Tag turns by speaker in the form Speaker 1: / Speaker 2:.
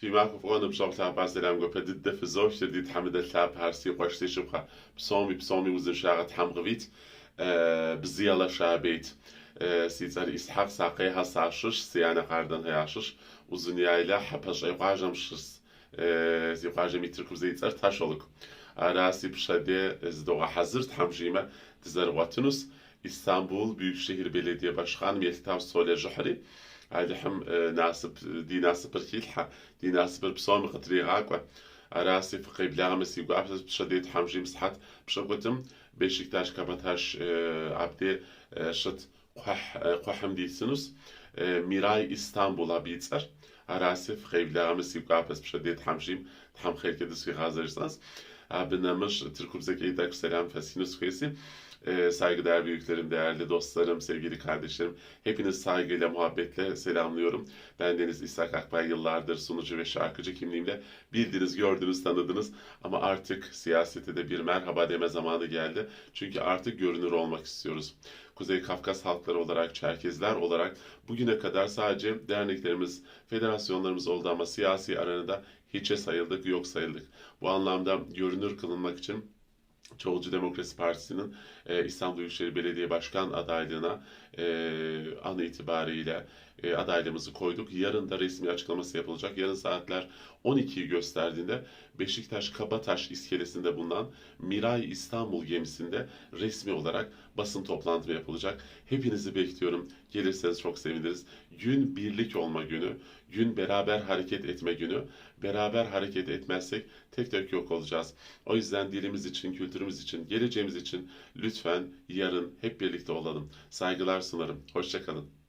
Speaker 1: فيما كفونا بشوف تاع باس دلام جو بدد في زوج تدي تحمد الثاب هارسي قوشتي شبخه بصومي بصومي وزن شاغت حم غفيت بزيالا شابيت سيتر إسحاق ساقي هساشش سيانا قاردن هياشش uzun yayla hapaş ayqajamşız ziqaja mitrkum zeytsar taşoluk arasi pşade zdoğa hazır tamjime dizervatunus İstanbul Büyükşehir Belediye Başkanı Meltav Sole Jahri عليهم ناسب دي ناسب الكيلحة دي ناسب البصوم قطري غاكوا أراسي في قيب لامس يقو أبسس بشديت حمجي مسحات بشغوتم بيشكتاش كابتاش عبدي شت قح قحم دي سنوس ميراي إسطنبول'a بيتسر أراسي في قيب لامس يقو أبسس بشديت حمجيم تحم خير كده سوي غازرسانس Abinamır Türkümüzdeki İdak Selam Fesinus Kuyesi. Ee, saygıdeğer büyüklerim, değerli dostlarım, sevgili kardeşlerim. Hepiniz saygıyla, muhabbetle selamlıyorum. Ben Deniz İshak Akbay yıllardır sunucu ve şarkıcı kimliğimle bildiniz, gördünüz, tanıdınız. Ama artık siyasete de bir merhaba deme zamanı geldi. Çünkü artık görünür olmak istiyoruz. Kuzey Kafkas halkları olarak, Çerkezler olarak bugüne kadar sadece derneklerimiz, federasyonlarımız oldu ama siyasi arenada hiçe sayıldık, yok sayıldık. Bu anlamda görünür kılınmak için Çoğulcu Demokrasi Partisi'nin e, İstanbul Büyükşehir Belediye Başkan adaylığına e, an itibariyle e, adaylığımızı koyduk. Yarın da resmi açıklaması yapılacak. Yarın saatler 12'yi gösterdiğinde Beşiktaş Kabataş iskelesinde bulunan Miray İstanbul gemisinde resmi olarak basın toplantımı yapılacak. Hepinizi bekliyorum. Gelirseniz çok seviniriz. Gün birlik olma günü, gün beraber hareket etme günü. Beraber hareket etmezsek tek tek yok olacağız. O yüzden dilimiz için, kültürümüz için, geleceğimiz için lütfen yarın hep birlikte olalım. Saygılar sunarım. Hoşçakalın.